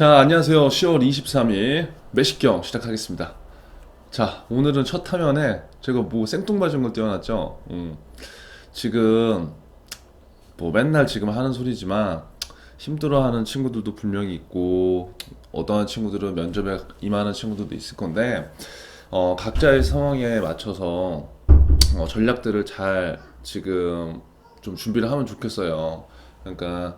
자, 안녕하세요. 10월 23일 매식경 시작하겠습니다. 자, 오늘은 첫 화면에 제가 뭐 생뚱맞은 걸 띄워놨죠. 음, 지금 뭐 맨날 지금 하는 소리지만 힘들어하는 친구들도 분명히 있고 어떠한 친구들은 면접에 임하는 친구들도 있을 건데 어, 각자의 상황에 맞춰서 어, 전략들을 잘 지금 좀 준비를 하면 좋겠어요. 그러니까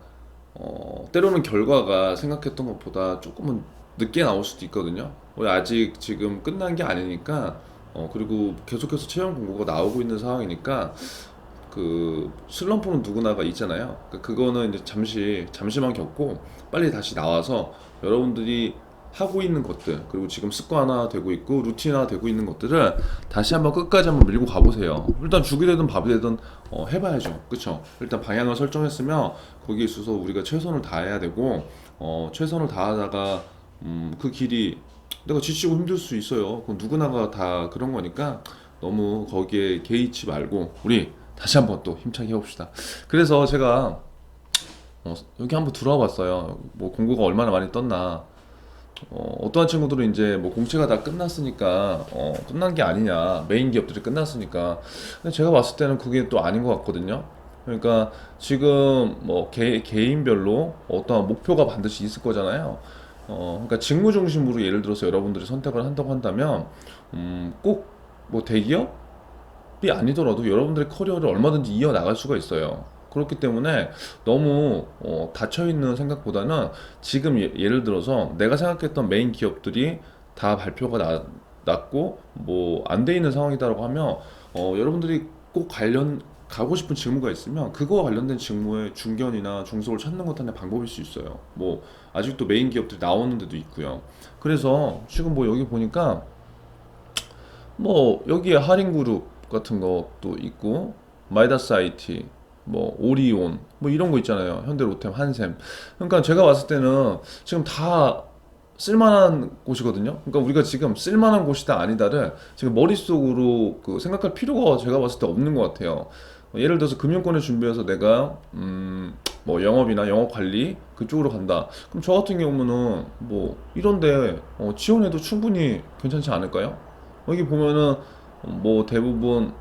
어, 때로는 결과가 생각했던 것보다 조금은 늦게 나올 수도 있거든요. 우리 아직 지금 끝난 게 아니니까 어, 그리고 계속해서 채용 공고가 나오고 있는 상황이니까 그 슬럼프는 누구나가 있잖아요. 그 그거는 이제 잠시 잠시만 겪고 빨리 다시 나와서 여러분들이 하고 있는 것들 그리고 지금 습관화 되고 있고 루틴화 되고 있는 것들을 다시 한번 끝까지 한번 밀고 가보세요. 일단 죽이 되든 밥이 되든 어, 해봐야죠. 그쵸? 일단 방향을 설정했으면 거기에 있어서 우리가 최선을 다해야 되고 어, 최선을 다하다가 음, 그 길이 내가 지치고 힘들 수 있어요. 그건 누구나가 다 그런 거니까 너무 거기에 개의치 말고 우리 다시 한번 또 힘차게 해봅시다. 그래서 제가 어, 여기 한번 들어와 봤어요. 뭐 공고가 얼마나 많이 떴나. 어, 어떠한 친구들은 이제 뭐 공채가 다 끝났으니까 어, 끝난 게 아니냐. 메인 기업들이 끝났으니까. 근데 제가 봤을 때는 그게 또 아닌 것 같거든요. 그러니까 지금 뭐 개, 개인별로 어떠한 목표가 반드시 있을 거잖아요. 어, 그러니까 직무 중심으로 예를 들어서 여러분들이 선택을 한다고 한다면 음, 꼭 뭐 대기업이 아니더라도 여러분들의 커리어를 얼마든지 이어 나갈 수가 있어요 그렇기 때문에 너무 어, 닫혀 있는 생각보다는 지금 예, 예를 들어서 내가 생각했던 메인 기업들이 다 발표가 나, 났고 뭐 안 돼 있는 상황이다라고 하면 어, 여러분들이 꼭 관련 가고 싶은 직무가 있으면 그거와 관련된 직무의 중견이나 중소를 찾는 것도 하나의 방법일 수 있어요. 뭐 아직도 메인 기업들이 나오는 데도 있고요. 그래서 지금 뭐 여기 보니까 뭐 여기에 할인그룹 같은 것도 있고 마이다스 IT 뭐 오리온 뭐 이런 거 있잖아요. 현대 로템, 한샘. 그러니까 제가 봤을 때는 지금 다 쓸만한 곳이거든요. 그러니까 우리가 지금 쓸만한 곳이다 아니다를 지금 머릿속으로 그 생각할 필요가 제가 봤을 때 없는 것 같아요. 예를 들어서 금융권을 준비해서 내가 음 뭐 영업이나 영업 관리 그쪽으로 간다. 그럼 저 같은 경우는 뭐 이런데 어, 지원해도 충분히 괜찮지 않을까요? 여기 보면은 뭐 대부분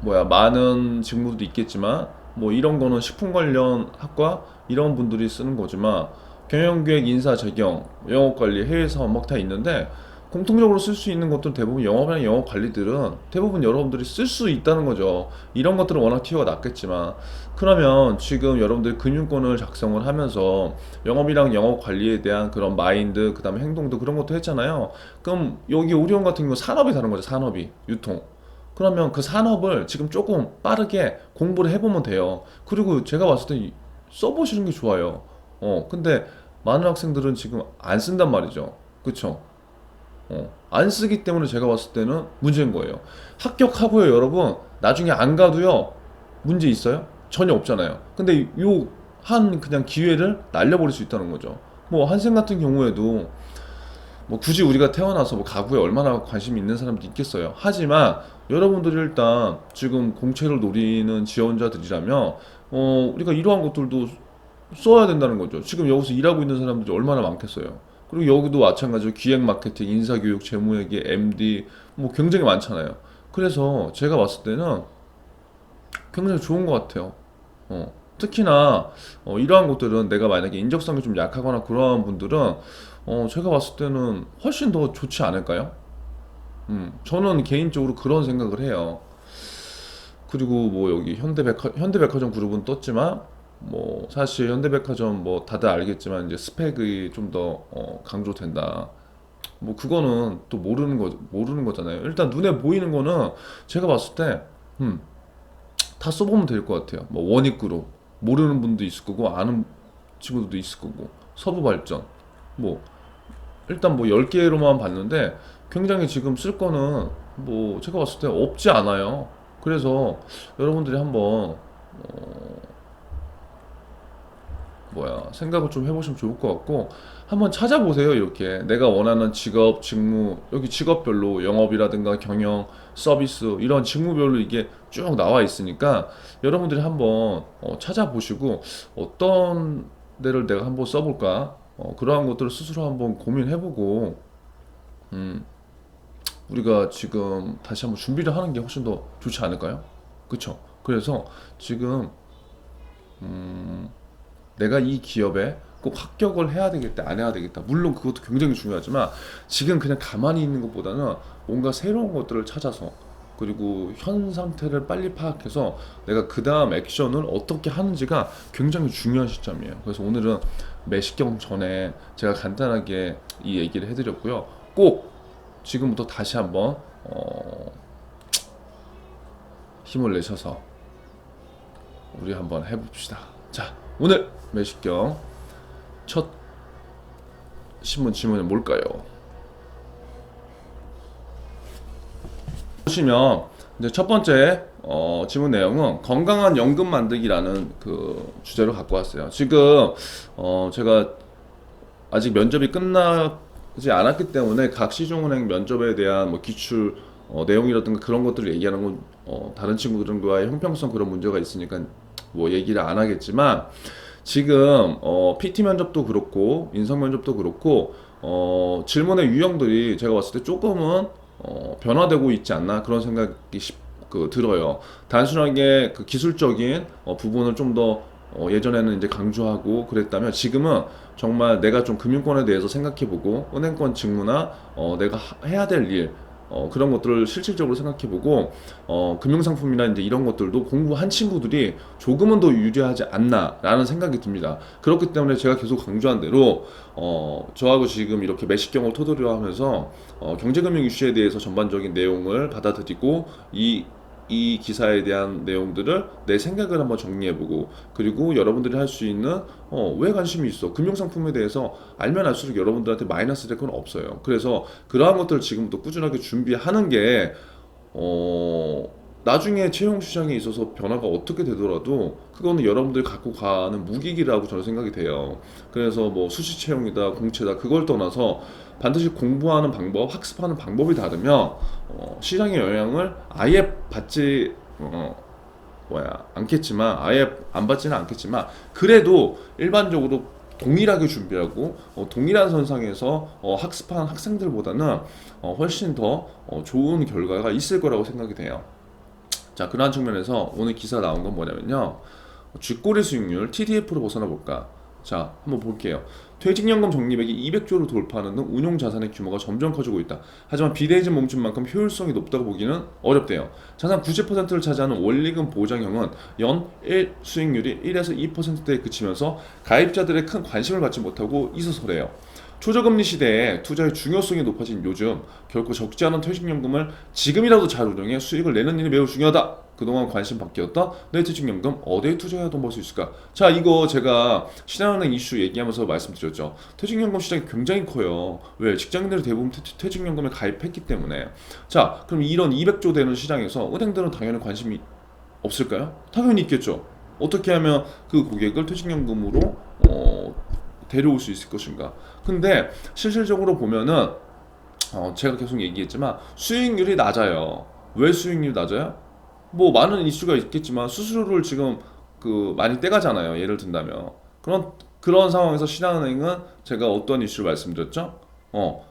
뭐야 많은 직무도 있겠지만 뭐 이런 거는 식품 관련 학과 이런 분들이 쓰는 거지만 경영기획, 인사, 재경, 영업관리, 해외 사업 막 다 있는데 공통적으로 쓸 수 있는 것들은 대부분 영업이나 영업 관리들은 대부분 여러분들이 쓸 수 있다는 거죠. 이런 것들은 워낙 티오가 낮겠지만 그러면 지금 여러분들이 금융권을 작성을 하면서 영업이랑 영업 관리에 대한 그런 마인드 그다음에 행동도 그런 것도 했잖아요. 그럼 여기 오리온 같은 경우 산업이 다른 거죠. 산업이 유통. 그러면 그 산업을 지금 조금 빠르게 공부를 해보면 돼요. 그리고 제가 봤을 때 써보시는 게 좋아요. 어, 근데 많은 학생들은 지금 안 쓴단 말이죠. 그쵸? 어, 안 쓰기 때문에 제가 봤을 때는 문제인 거예요. 합격하고요, 여러분. 나중에 안 가도요, 문제 있어요? 전혀 없잖아요. 근데 요 한 그냥 기회를 날려버릴 수 있다는 거죠. 뭐 한생 같은 경우에도 뭐 굳이 우리가 태어나서 뭐 가구에 얼마나 관심이 있는 사람도 있겠어요. 하지만 여러분들이 일단 지금 공채를 노리는 지원자들이라면 어 우리가 이러한 것들도 써야 된다는 거죠. 지금 여기서 일하고 있는 사람들이 얼마나 많겠어요. 그리고 여기도 마찬가지로 기획 마케팅, 인사교육, 재무회계, MD 뭐 굉장히 많잖아요. 그래서 제가 봤을 때는 굉장히 좋은 것 같아요. 어, 특히나 어, 이러한 것들은 내가 만약에 인적성이 좀 약하거나 그러한 분들은 어, 제가 봤을 때는 훨씬 더 좋지 않을까요? 음, 저는 개인적으로 그런 생각을 해요. 그리고 뭐 여기 현대백화, 현대백화점 그룹은 떴지만 뭐 사실 현대백화점 뭐 다들 알겠지만 이제 스펙이 좀더 어, 강조된다. 뭐 그거는 또 모르는 거 모르는 거잖아요. 일단 눈에 보이는 거는 제가 봤을 때 음, 다 써보면 될 것 같아요. 뭐 원익 그룹 모르는 분도 있을 거고 아는 친구들도 있을 거고 서부 발전 뭐 일단 뭐 10개로만 봤는데 굉장히 지금 쓸 거는 뭐 제가 봤을 때 없지 않아요. 그래서 여러분들이 한번 어, 뭐야 생각을 좀 해보시면 좋을 것 같고 한번 찾아보세요 이렇게 내가 원하는 직업 직무 여기 직업별로 영업이라든가 경영 서비스 이런 직무별로 이게 쭉 나와 있으니까 여러분들이 한번 어, 찾아보시고 어떤 데를 내가 한번 써볼까 어, 그러한 것들을 스스로 한번 고민해보고 음, 우리가 지금 다시 한번 준비를 하는 게 훨씬 더 좋지 않을까요? 그쵸? 그래서 지금 음, 내가 이 기업에 꼭 합격을 해야 되겠다, 안 해야 되겠다. 물론 그것도 굉장히 중요하지만 지금 그냥 가만히 있는 것보다는 뭔가 새로운 것들을 찾아서 그리고 현 상태를 빨리 파악해서 내가 그 다음 액션을 어떻게 하는지가 굉장히 중요한 시점이에요. 그래서 오늘은 매식경 전에 제가 간단하게 이 얘기를 해드렸고요. 꼭 지금부터 다시 한번 어, 힘을 내셔서 우리 한번 해봅시다. 자, 오늘 매식경 첫 신문 지문은 뭘까요? 보시면 이제 첫 번째 어, 지문 내용은 건강한 연금 만들기라는 그 주제로 갖고 왔어요. 지금 어, 제가 아직 면접이 끝나 지 않았기 때문에 각 시중은행 면접에 대한 뭐 기출 어, 내용이라든가 그런 것들을 얘기하는 건 어, 다른 친구들과의 형평성 그런 문제가 있으니까 뭐 얘기를 안 하겠지만 지금 어, PT 면접도 그렇고 인성 면접도 그렇고 어, 질문의 유형들이 제가 봤을 때 조금은 어, 변화되고 있지 않나 그런 생각이 시- 그 들어요. 단순하게 그 기술적인 어, 부분을 좀더 어, 예전에는 이제 강조하고 그랬다면 지금은 정말 내가 좀 금융권에 대해서 생각해보고 은행권 직무나 어, 내가 하- 해야 될 일, 어, 그런 것들을 실질적으로 생각해보고 어, 금융상품이나 이제 이런 것들도 공부한 친구들이 조금은 더 유리하지 않나라는 생각이 듭니다. 그렇기 때문에 제가 계속 강조한 대로 어, 저하고 지금 이렇게 매식경을 토대로 하면서 어, 경제금융 이슈에 대해서 전반적인 내용을 받아들이고 이 이 기사에 대한 내용들을 내 생각을 한번 정리해보고 그리고 여러분들이 할 수 있는 어, 왜 관심이 있어? 금융 상품에 대해서 알면 알수록 여러분들한테 마이너스 될 건 없어요. 그래서 그러한 것들을 지금부터 꾸준하게 준비하는 게 어, 나중에 채용 시장에 있어서 변화가 어떻게 되더라도 그거는 여러분들이 갖고 가는 무기기라고 저는 생각이 돼요. 그래서 뭐 수시 채용이다, 공채다 그걸 떠나서 반드시 공부하는 방법, 학습하는 방법이 다르면 어, 시장의 영향을 아예 받지 어, 뭐야 않겠지만 아예 안 받지는 않겠지만 그래도 일반적으로 동일하게 준비하고 어, 동일한 선상에서 어, 학습한 학생들보다는 어, 훨씬 더 어, 좋은 결과가 있을 거라고 생각이 돼요. 자, 그러한 측면에서 오늘 기사 나온 건 뭐냐면요. 쥐꼬리 수익률 TDF로 벗어나 볼까? 자, 한번 볼게요. 퇴직연금 적립액이 200조를 돌파하는 등 운용 자산의 규모가 점점 커지고 있다. 하지만 비대이즈 멈춤만큼 효율성이 높다고 보기는 어렵대요. 자산 90%를 차지하는 원리금 보장형은 연 1 수익률이 1에서 2%대에 그치면서 가입자들의 큰 관심을 받지 못하고 있어서래요. 초저금리 시대에 투자의 중요성이 높아진 요즘 결코 적지 않은 퇴직연금을 지금이라도 잘 운영해 수익을 내는 일이 매우 중요하다. 그동안 관심 밖이었던 내 퇴직연금 어디에 투자해야 돈 벌 수 있을까? 자 이거 제가 신한은행 이슈 얘기하면서 말씀드렸죠. 퇴직연금 시장이 굉장히 커요. 왜? 직장인들이 대부분 퇴, 퇴직연금에 가입했기 때문에. 자 그럼 이런 200조 되는 시장에서 은행들은 당연히 관심이 없을까요? 당연히 있겠죠. 어떻게 하면 그 고객을 퇴직연금으로 어, 데려올 수 있을 것인가? 근데 실질적으로 보면은 어, 제가 계속 얘기했지만 수익률이 낮아요. 왜 수익률이 낮아요? 뭐 많은 이슈가 있겠지만 수수료를 지금 그 많이 떼가잖아요. 예를 든다면 그런 그런 상황에서 신한은행은 제가 어떤 이슈를 말씀드렸죠? 어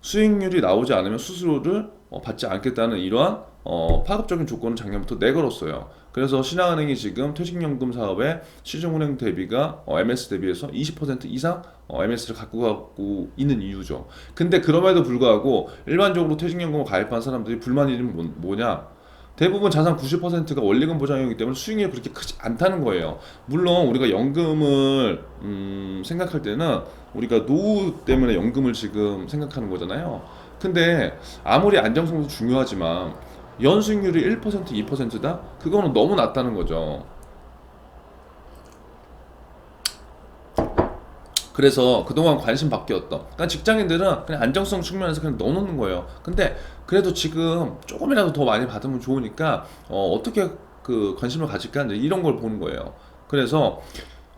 수익률이 나오지 않으면 수수료를 어, 받지 않겠다는 이러한 어, 파급적인 조건을 작년부터 내걸었어요. 그래서 신한은행이 지금 퇴직연금 사업에 시중은행 대비가 어, MS 대비해서 20% 이상 어, MS를 갖고 가고 있는 이유죠. 근데 그럼에도 불구하고 일반적으로 퇴직연금을 가입한 사람들이 불만이 뭐, 뭐냐? 대부분 자산 90%가 원리금 보장형이기 때문에 수익률이 그렇게 크지 않다는 거예요. 물론 우리가 연금을 음, 생각할 때는 우리가 노후 때문에 연금을 지금 생각하는 거잖아요. 근데 아무리 안정성도 중요하지만 연수익률이 1% 2%다? 그거는 너무 낮다는 거죠. 그래서 그동안 관심 밖이었던 그러니까 직장인들은 그냥 안정성 측면에서 그냥 넣어놓는 거예요 근데 그래도 지금 조금이라도 더 많이 받으면 좋으니까 어, 어떻게 그 관심을 가질까 이런 걸 보는 거예요 그래서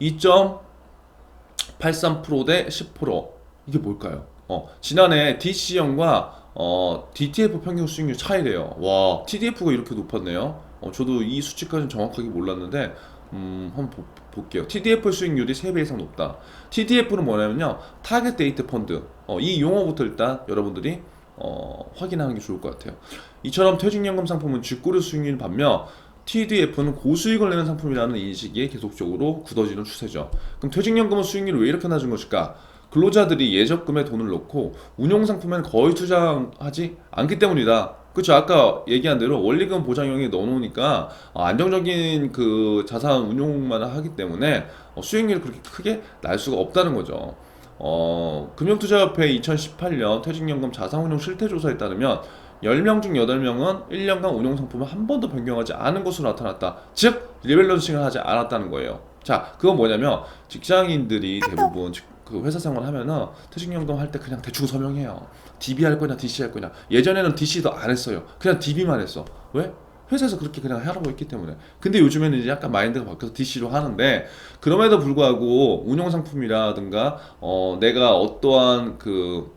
2.83%대 10% 이게 뭘까요? 어, 지난해 DC형과 어, DTF 평균 수익률 차이래요 와 TDF가 이렇게 높았네요 어, 저도 이 수치까지는 정확하게 몰랐는데 음, 한번 보- 볼게요. TDF 수익률이 3배 이상 높다. TDF는 뭐냐면요. 타겟 데이트 펀드. 어, 이 용어부터 일단 여러분들이 어, 확인하는 게 좋을 것 같아요. 이처럼 퇴직연금 상품은 쥐꼬리 수익률 반면 TDF는 고수익을 내는 상품이라는 인식이 계속적으로 굳어지는 추세죠. 그럼 퇴직연금은 수익률이 왜 이렇게 낮은 것일까? 근로자들이 예적금에 돈을 넣고 운용 상품엔 거의 투자하지 않기 때문이다. 그렇죠. 아까 얘기한 대로 원리금 보장형에 넣어놓으니까 어, 안정적인 그 자산 운용만 하기 때문에 어, 수익률이 그렇게 크게 날 수가 없다는 거죠. 어, 금융투자협회 2018년 퇴직연금 자산운용 실태조사에 따르면 10명 중 8명은 1년간 운용 상품을 한 번도 변경하지 않은 것으로 나타났다. 즉, 리밸런싱을 하지 않았다는 거예요. 자, 그건 뭐냐면 직장인들이 대부분 직- 그 회사 생활 하면은 퇴직연금 할 때 그냥 대충 서명해요. DB 할 거냐, DC 할 거냐. 예전에는 DC도 안 했어요. 그냥 DB만 했어. 왜? 회사에서 그렇게 그냥 하라고 했기 때문에. 근데 요즘에는 이제 약간 마인드가 바뀌어서 DC로 하는데 그럼에도 불구하고 운용 상품이라든가 어 내가 어떠한 그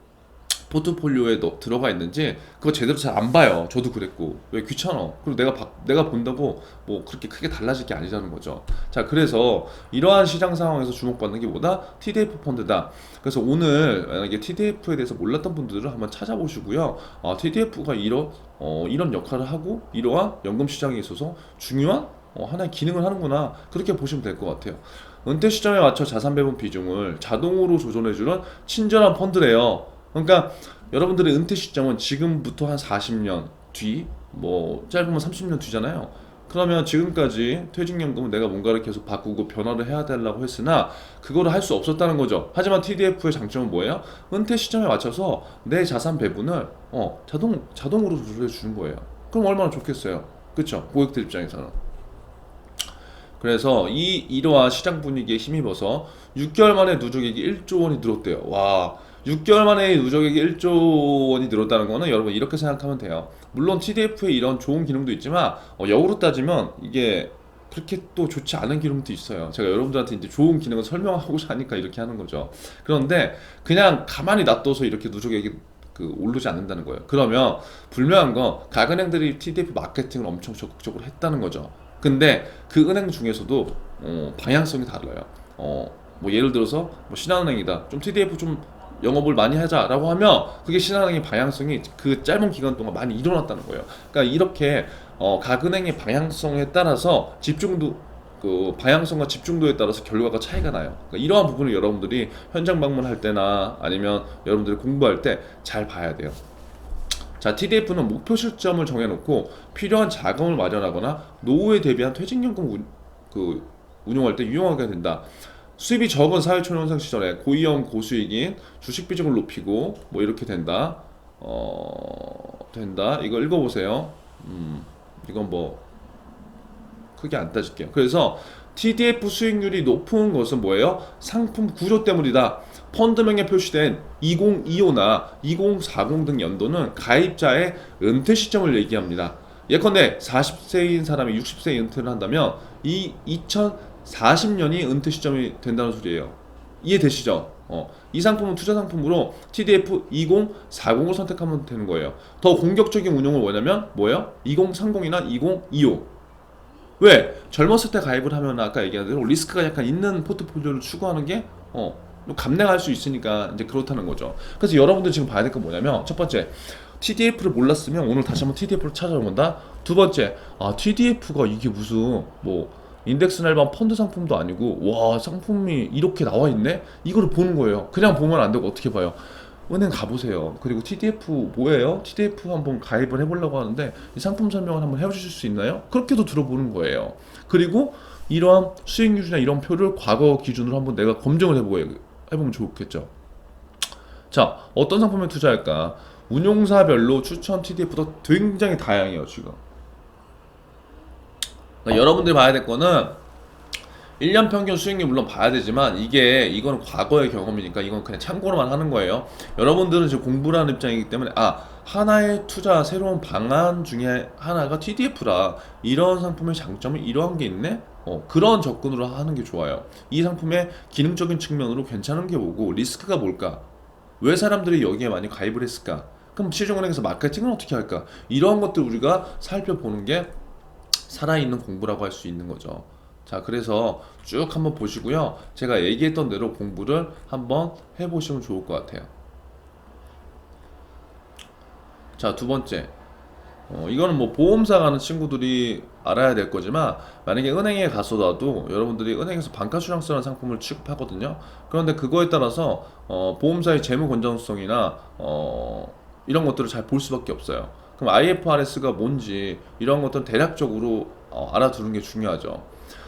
포트폴리오에 너, 들어가 있는지 그거 제대로 잘 안 봐요. 저도 그랬고 왜 귀찮아. 그리고 내가 바, 내가 본다고 뭐 그렇게 크게 달라질 게 아니라는 거죠. 자 그래서 이러한 시장 상황에서 주목받는 게 뭐다? TDF 펀드다. 그래서 오늘 만약에 TDF에 대해서 몰랐던 분들은 한번 찾아보시고요. 아, TDF가 이런 어, 이런 역할을 하고 이러한 연금 시장에 있어서 중요한 어, 하나의 기능을 하는구나 그렇게 보시면 될 것 같아요. 은퇴 시점에 맞춰 자산 배분 비중을 자동으로 조절해주는 친절한 펀드래요. 그러니까 여러분들의 은퇴 시점은 지금부터 한 40년 뒤, 뭐 짧으면 30년 뒤잖아요. 그러면 지금까지 퇴직연금은 내가 뭔가를 계속 바꾸고 변화를 해야 되려고 했으나 그거를 할 수 없었다는 거죠. 하지만 TDF의 장점은 뭐예요? 은퇴 시점에 맞춰서 내 자산 배분을 어, 자동 자동으로 조절해 주는 거예요. 그럼 얼마나 좋겠어요. 그렇죠? 고객들 입장에서는. 그래서 이 이러한 시장 분위기에 힘입어서 6개월 만에 누적액이 1조 원이 늘었대요. 와, 6개월 만에 누적액이 1조 원이 늘었다는 거는 여러분 이렇게 생각하면 돼요. 물론 TDF에 이런 좋은 기능도 있지만 어, 역으로 따지면 이게 그렇게 또 좋지 않은 기능도 있어요. 제가 여러분들한테 이제 좋은 기능을 설명하고자 하니까 이렇게 하는 거죠. 그런데 그냥 가만히 놔둬서 이렇게 누적액이 그 오르지 않는다는 거예요. 그러면 분명한 건각 은행들이 TDF 마케팅을 엄청 적극적으로 했다는 거죠. 근데 그 은행 중에서도 어, 방향성이 달라요. 어, 뭐 예를 들어서 뭐 신한은행이다. 좀 TDF 좀 영업을 많이 하자라고 하면 그게 신한은행의 방향성이 그 짧은 기간 동안 많이 일어났다는 거예요. 그러니까 이렇게 어, 각 은행의 방향성에 따라서 집중도 그 방향성과 집중도에 따라서 결과가 차이가 나요. 그러니까 이러한 부분을 여러분들이 현장 방문할 때나 아니면 여러분들이 공부할 때 잘 봐야 돼요. 자, TDF는 목표 실점을 정해놓고 필요한 자금을 마련하거나 노후에 대비한 퇴직연금 운, 그 운용할 때 유용하게 된다. 수입이 적은 사회초년생 시절에 고위험 고수익인 주식 비중을 높이고 뭐 이렇게 된다. 어 된다. 이거 읽어보세요. 음 이건 뭐 크게 안 따질게요. 그래서 TDF 수익률이 높은 것은 뭐예요? 상품 구조 때문이다. 펀드명에 표시된 2025나 2040 등 연도는 가입자의 은퇴 시점을 얘기합니다. 예컨대 40세인 사람이 60세에 은퇴를 한다면 이 2040년이 은퇴 시점이 된다는 소리예요. 이해되시죠? 어, 이 상품은 투자 상품으로 TDF 2040을 선택하면 되는 거예요. 더 공격적인 운용을 원하면 뭐예요? 2030이나 2025. 왜? 젊었을 때 가입을 하면 아까 얘기한 대로 리스크가 약간 있는 포트폴리오를 추구하는 게 어, 좀 감내할 수 있으니까 이제 그렇다는 거죠. 그래서 여러분들 지금 봐야 될 건 뭐냐면 첫 번째 TDF를 몰랐으면 오늘 다시 한번 TDF를 찾아본다. 두 번째 아 TDF가 이게 무슨 뭐 인덱스 날반 펀드 상품도 아니고 와 상품이 이렇게 나와 있네 이거를 보는 거예요. 그냥 보면 안 되고 어떻게 봐요? 은행 가보세요. 그리고 TDF 뭐예요? TDF 한번 가입을 해보려고 하는데 이 상품 설명을 한번 해주실 수 있나요? 그렇게도 들어보는 거예요. 그리고 이러한 수익률이나 이런 표를 과거 기준으로 한번 내가 검증을 해보고 해보면 좋겠죠. 자, 어떤 상품에 투자할까? 운용사별로 추천 TDF도 굉장히 다양해요, 지금. 그러니까 여러분들이 봐야 될 거는 1년 평균 수익률 물론 봐야 되지만 이게 이거는 과거의 경험이니까 이건 그냥 참고로만 하는 거예요. 여러분들은 지금 공부를 하는 입장이기 때문에 아 하나의 투자 새로운 방안 중에 하나가 TDF라 이런 상품의 장점이 이러한 게 있네. 어, 그런 접근으로 하는 게 좋아요. 이 상품의 기능적인 측면으로 괜찮은 게 뭐고 리스크가 뭘까? 왜 사람들이 여기에 많이 가입을 했을까? 그럼 시중은행에서 마케팅은 어떻게 할까? 이러한 것들 우리가 살펴보는 게 살아있는 공부라고 할 수 있는 거죠. 자, 자, 그래서 쭉 한번 보시고요. 제가 얘기했던 대로 공부를 한번 해보시면 좋을 것 같아요. 자, 두 번째. 어, 이거는 뭐 보험사 가는 친구들이 알아야 될 거지만 만약에 은행에 가서라도 여러분들이 은행에서 반가 수량세라는 상품을 취급하거든요. 그런데 그거에 따라서 어, 보험사의 재무 건전성이나 어, 이런 것들을 잘 볼 수밖에 없어요. 그럼 IFRS가 뭔지 이런 것들은 대략적으로 어, 알아두는 게 중요하죠.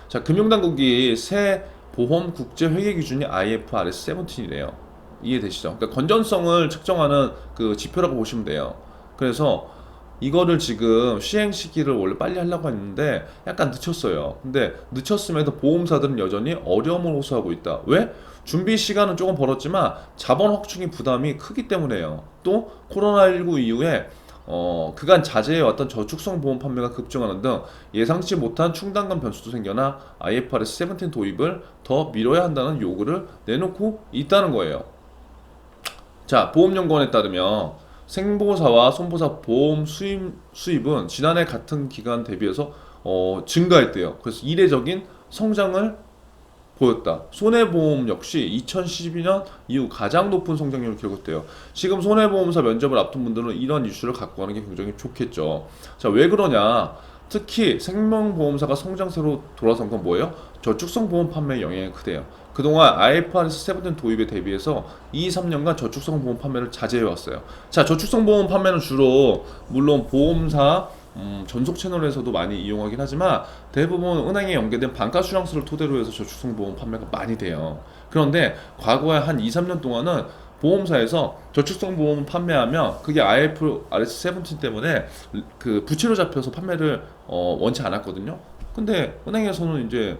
자, 금융당국이 새 보험 국제 회계 기준이 IFRS 17이래요. 이해되시죠? 그러니까 건전성을 측정하는 그 지표라고 보시면 돼요. 그래서 이거를 지금 시행 시기를 원래 빨리 하려고 했는데 약간 늦췄어요. 근데 늦췄음에도 보험사들은 여전히 어려움을 호소하고 있다. 왜? 준비 시간은 조금 벌었지만 자본 확충의 부담이 크기 때문에요. 또 코로나19 이후에 어, 그간 자제해왔던 저축성 보험 판매가 급증하는 등 예상치 못한 충당감 변수도 생겨나 IFRS 17 도입을 더 미뤄야 한다는 요구를 내놓고 있다는 거예요. 자, 보험연구원에 따르면 생보사와 손보사 보험 수입, 수입은 지난해 같은 기간 대비해서 어, 증가했대요. 그래서 이례적인 성장을 보였다. 손해보험 역시 2012년 이후 가장 높은 성장률을 기록했대요. 지금 손해보험사 면접을 앞둔 분들은 이런 이슈를 갖고 가는 게 굉장히 좋겠죠. 자, 왜 그러냐? 특히 생명보험사가 성장세로 돌아선 건 뭐예요? 저축성 보험 판매의 영향이 크대요. 그동안 IFRS 17 도입에 대비해서 2, 3년간 저축성 보험 판매를 자제해 왔어요. 자, 저축성 보험 판매는 주로 물론 보험사 음, 전속 채널에서도 많이 이용하긴 하지만 대부분 은행에 연계된 반가 수량수를 토대로 해서 저축성 보험 판매가 많이 돼요. 그런데 과거에 한 2, 3년 동안은 보험사에서 저축성 보험 판매하면 그게 IFRS 17 때문에 그 부채로 잡혀서 판매를 어, 원치 않았거든요. 근데 은행에서는 이제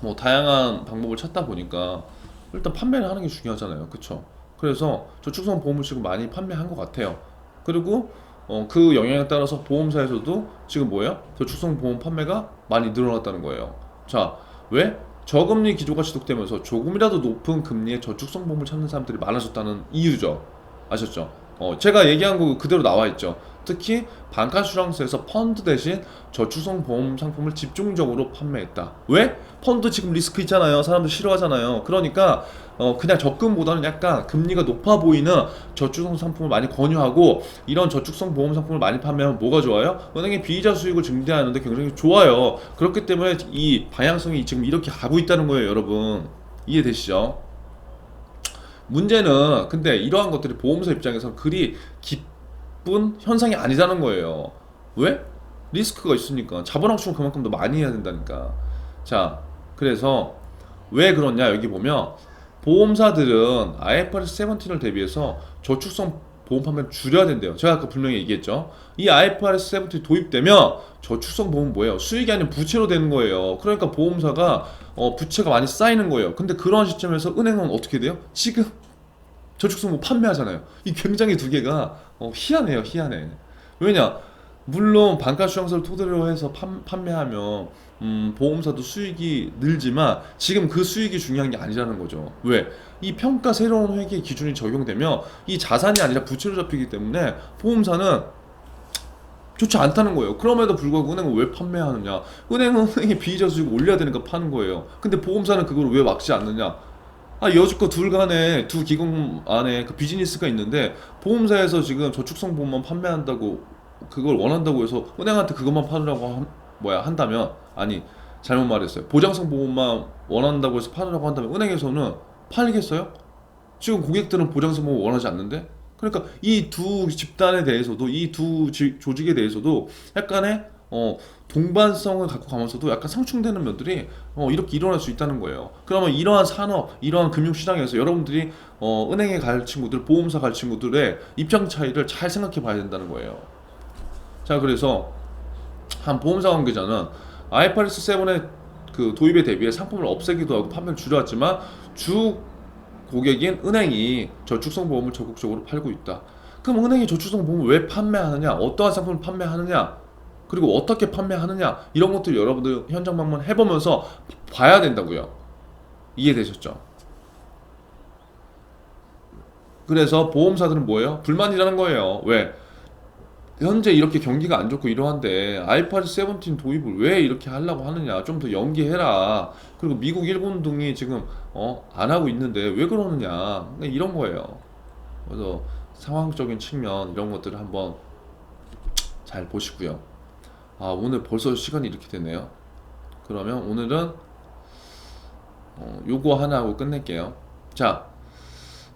뭐 다양한 방법을 찾다 보니까 일단 판매를 하는 게 중요하잖아요. 그쵸? 그래서 저축성 보험을 지금 많이 판매한 것 같아요. 그리고 어, 그 영향에 따라서 보험사에서도 지금 뭐예요? 저축성 보험 판매가 많이 늘어났다는 거예요. 자, 왜? 저금리 기조가 지속되면서 조금이라도 높은 금리의 저축성 보험을 찾는 사람들이 많아졌다는 이유죠. 아셨죠? 어, 제가 얘기한 거 그대로 나와 있죠. 특히 반가슈랑스에서 펀드 대신 저축성 보험 상품을 집중적으로 판매했다. 왜? 펀드 지금 리스크 있잖아요. 사람들 싫어하잖아요. 그러니까 어, 그냥 적금보다는 약간 금리가 높아 보이는 저축성 상품을 많이 권유하고 이런 저축성 보험 상품을 많이 판매하면 뭐가 좋아요? 은행의 비이자 수익을 증대하는데 굉장히 좋아요. 그렇기 때문에 이 방향성이 지금 이렇게 가고 있다는 거예요, 여러분. 이해되시죠? 문제는 근데 이러한 것들이 보험사 입장에서는 그리 기쁜 현상이 아니라는 거예요. 왜? 리스크가 있으니까 자본 확충을 그만큼 더 많이 해야 된다니까. 자, 그래서 왜 그러냐 여기 보면 보험사들은 IFRS 17을 대비해서 저축성 보험 판매를 줄여야 된대요. 제가 아까 분명히 얘기했죠. 이 IFRS 17 도입되면 저축성 보험 뭐예요? 수익이 아닌 부채로 되는 거예요. 그러니까 보험사가 어, 부채가 많이 쌓이는 거예요. 근데 그런 시점에서 은행은 어떻게 돼요? 지금 보험 판매하잖아요. 이 굉장히 두 개가 어, 희한해요, 희한해. 왜냐? 물론 반가 수량서를 토대로 해서 판, 판매하면 음, 보험사도 수익이 늘지만 지금 그 수익이 중요한 게 아니라는 거죠. 왜? 이 평가 새로운 회계 기준이 적용되면 이 자산이 아니라 부채로 잡히기 때문에 보험사는 좋지 않다는 거예요. 그럼에도 불구하고 은행은 왜 판매하느냐? 은행은 은행의 비이자 수익을 올려야 되니까 파는 거예요. 근데 보험사는 그걸 왜 막지 않느냐? 아 여지껏 둘 간에 두 기금 안에 그 비즈니스가 있는데 보험사에서 지금 저축성 보험만 판매한다고 그걸 원한다고 해서 은행한테 그것만 팔으라고 한, 뭐야 한다면 아니 잘못 말했어요. 보장성 보험만 원한다고 해서 팔으라고 한다면 은행에서는 팔겠어요? 지금 고객들은 보장성 보험 원하지 않는데 그러니까 이 두 집단에 대해서도 이 두 조직에 대해서도 약간의 어, 동반성을 갖고 가면서도 약간 상충되는 면들이 어, 이렇게 일어날 수 있다는 거예요. 그러면 이러한 산업, 이러한 금융시장에서 여러분들이 어, 은행에 갈 친구들, 보험사 갈 친구들의 입장 차이를 잘 생각해 봐야 된다는 거예요. 자, 그래서 한 보험사 관계자는 IFRS 7의 그 도입에 대비해 상품을 없애기도 하고 판매를 줄여왔지만 주 고객인 은행이 저축성 보험을 적극적으로 팔고 있다. 그럼 은행이 저축성 보험을 왜 판매하느냐? 어떠한 상품을 판매하느냐? 그리고 어떻게 판매하느냐? 이런 것들 여러분들 현장 방문 해보면서 봐야 된다고요. 이해되셨죠? 그래서 보험사들은 뭐예요? 불만이라는 거예요. 왜? 현재 이렇게 경기가 안 좋고 이러한데 아이파드 17 도입을 왜 이렇게 하려고 하느냐 좀 더 연기해라 그리고 미국 일본 등이 지금 어 안 하고 있는데 왜 그러느냐 그러니까 이런 거예요 그래서 상황적인 측면 이런 것들을 한번 잘 보시고요 아 오늘 벌써 시간이 이렇게 됐네요 그러면 오늘은 어, 요거 하나 하고 끝낼게요 자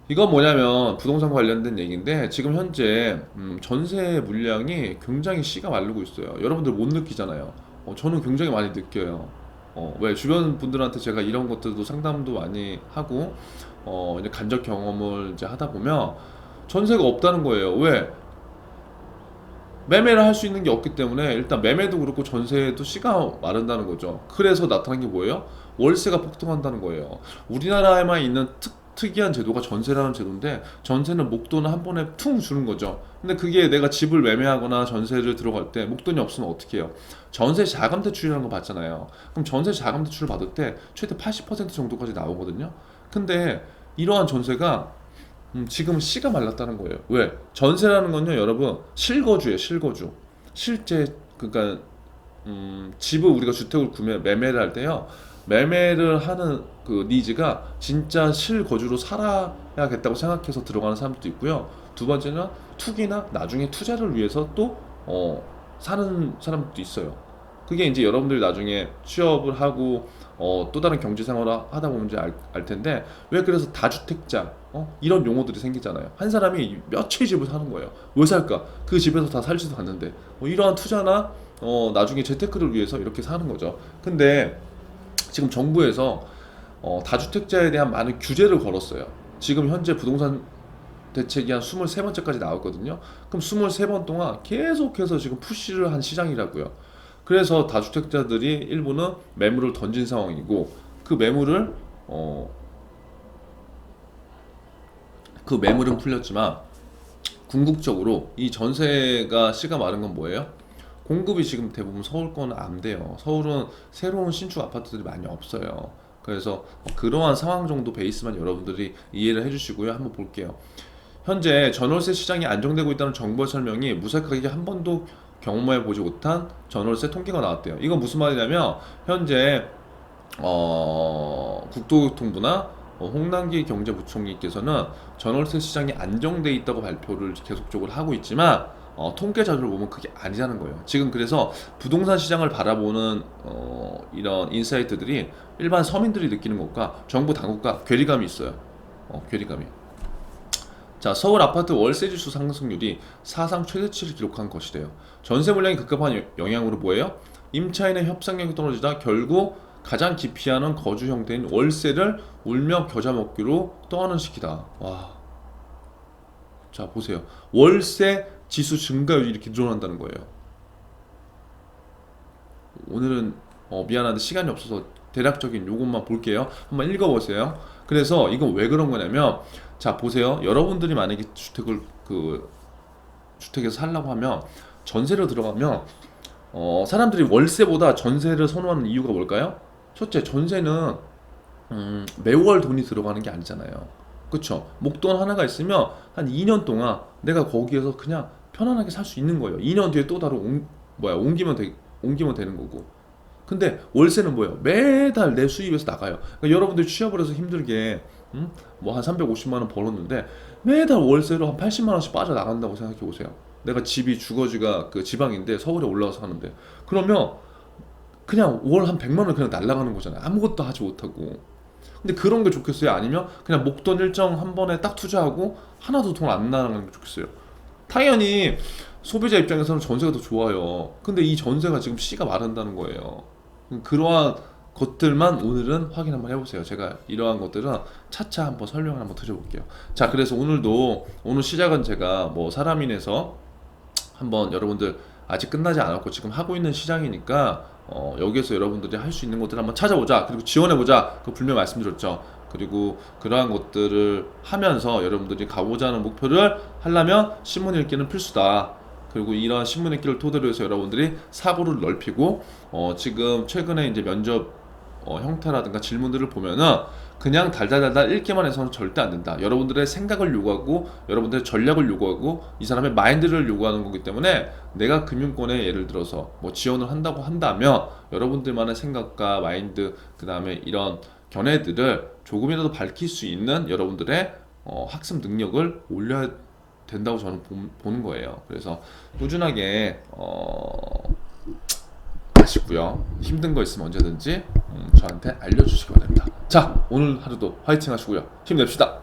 이건 뭐냐면 부동산 관련된 얘기인데 지금 현재 음, 전세 물량이 굉장히 씨가 마르고 있어요. 여러분들 못 느끼잖아요. 어, 저는 굉장히 많이 느껴요. 어, 왜 주변 분들한테 제가 이런 것들도 상담도 많이 하고 어, 이제 간접 경험을 이제 하다 보면 전세가 없다는 거예요. 왜? 매매를 할 수 있는 게 없기 때문에 일단 매매도 그렇고 전세도 씨가 마른다는 거죠. 그래서 나타난 게 뭐예요? 월세가 폭등한다는 거예요. 우리나라에만 있는 특, 특이한 제도가 전세라는 제도인데 전세는 목돈을 한 번에 퉁 주는 거죠. 근데 그게 내가 집을 매매하거나 전세를 들어갈 때 목돈이 없으면 어떻게 해요? 전세 자금 대출이라는 거 받잖아요. 그럼 전세 자금 대출을 받을 때 최대 80% 정도까지 나오거든요. 근데 이러한 전세가 음, 지금 씨가 말랐다는 거예요. 왜? 전세라는 건요, 여러분 실거주예요, 실거주. 실제 그러니까 음, 집을 우리가 주택을 구매 매매를 할 때요. 매매를 하는 그 니즈가 진짜 실거주로 살아야겠다고 생각해서 들어가는 사람도 있고요. 두 번째는 투기나 나중에 투자를 위해서 또 어, 사는 사람도 있어요. 그게 이제 여러분들이 나중에 취업을 하고 어, 또 다른 경제 생활을 하다 보면 이제 알, 알 텐데 왜 그래서 다주택자 어? 이런 용어들이 생기잖아요. 한 사람이 몇 채의 집을 사는 거예요. 왜 살까? 그 집에서 다 살지도 않는데 뭐 이러한 투자나 어, 나중에 재테크를 위해서 이렇게 사는 거죠. 근데 지금 정부에서 어, 다주택자에 대한 많은 규제를 걸었어요. 지금 현재 부동산 대책이 한 23번째까지 나왔거든요. 그럼 23번 동안 계속해서 지금 푸시를 한 시장이라고요. 그래서 다주택자들이 일부는 매물을 던진 상황이고 그 매물을 어, 그 매물은 풀렸지만 궁극적으로 이 전세가 씨가 마른 건 뭐예요? 공급이 지금 대부분 서울권은 안 돼요. 서울은 새로운 신축 아파트들이 많이 없어요. 그래서 그러한 상황 정도 베이스만 여러분들이 이해를 해주시고요. 한번 볼게요. 현재 전월세 시장이 안정되고 있다는 정부의 설명이 무색하게 한 번도 경험해 보지 못한 전월세 통계가 나왔대요. 이건 무슨 말이냐면 현재 어, 국토교통부나 어, 홍남기 경제부총리께서는 전월세 시장이 안정돼 있다고 발표를 계속적으로 하고 있지만 어, 통계 자료를 보면 그게 아니라는 거예요. 지금 그래서 부동산 시장을 바라보는 어, 이런 인사이트들이 일반 서민들이 느끼는 것과 정부 당국과 괴리감이 있어요. 어, 괴리감이. 자, 서울 아파트 월세 지수 상승률이 사상 최대치를 기록한 것이래요. 전세 물량이 급급한 여- 영향으로 뭐예요? 임차인의 협상력이 떨어지다 결국 가장 기피하는 거주 형태인 월세를 울며 겨자 먹기로 떠하는 시기다. 와. 자, 보세요. 월세 지수 증가율이 이렇게 늘어난다는 거예요. 오늘은 어, 미안한데 시간이 없어서 대략적인 요것만 볼게요. 한번 읽어보세요. 그래서 이건 왜 그런 거냐면 자 보세요. 여러분들이 만약에 주택을 그 주택에서 살려고 하면 전세로 들어가면 어, 사람들이 월세보다 전세를 선호하는 이유가 뭘까요? 첫째 전세는 음, 매월 돈이 들어가는 게 아니잖아요. 그쵸? 목돈 하나가 있으면 한 2년 동안 내가 거기에서 그냥 편안하게 살 수 있는 거예요. 2년 뒤에 또 다른 옮, 뭐야 옮기면 되, 옮기면 되는 거고. 근데 월세는 뭐예요? 매달 내 수입에서 나가요. 그러니까 여러분들 취업을 해서 힘들게 음? 뭐한 350만 원 벌었는데 매달 월세로 한 80만 원씩 빠져 나간다고 생각해 보세요. 내가 집이 주거지가 그 지방인데 서울에 올라와서 사는데 그러면 그냥 월 한 100만 원 그냥 날라가는 거잖아요. 아무것도 하지 못하고. 근데 그런 게 좋겠어요? 아니면 그냥 목돈 일정 한 번에 딱 투자하고 하나도 돈 안 나가는 게 좋겠어요? 당연히 소비자 입장에서는 전세가 더 좋아요. 근데 이 전세가 지금 씨가 마른다는 거예요. 그러한 것들만 오늘은 확인 한번 해보세요. 제가 이러한 것들은 차차 한번 설명을 한번 드려볼게요. 자, 그래서 오늘도 오늘 시작은 제가 뭐 사람인에서 한번 여러분들 아직 끝나지 않았고 지금 하고 있는 시장이니까 어, 여기에서 여러분들이 할 수 있는 것들을 한번 찾아보자. 그리고 지원해보자. 그 분명 말씀드렸죠. 그리고 그러한 것들을 하면서 여러분들이 가고자 하는 목표를 하려면 신문 읽기는 필수다. 그리고 이러한 신문 읽기를 토대로 해서 여러분들이 사고를 넓히고 어, 지금 최근에 이제 면접 어, 형태라든가 질문들을 보면은 그냥 달달달달 읽기만 해서는 절대 안 된다. 여러분들의 생각을 요구하고 여러분들의 전략을 요구하고 이 사람의 마인드를 요구하는 거기 때문에 내가 금융권에 예를 들어서 뭐 지원을 한다고 한다면 여러분들만의 생각과 마인드 그다음에 이런 견해들을 조금이라도 밝힐 수 있는 여러분들의 어, 학습 능력을 올려야 된다고 저는 보, 보는 거예요. 그래서 꾸준하게 어, 하시고요. 힘든 거 있으면 언제든지 음, 저한테 알려주시기 바랍니다. 자, 오늘 하루도 화이팅 하시고요. 힘냅시다.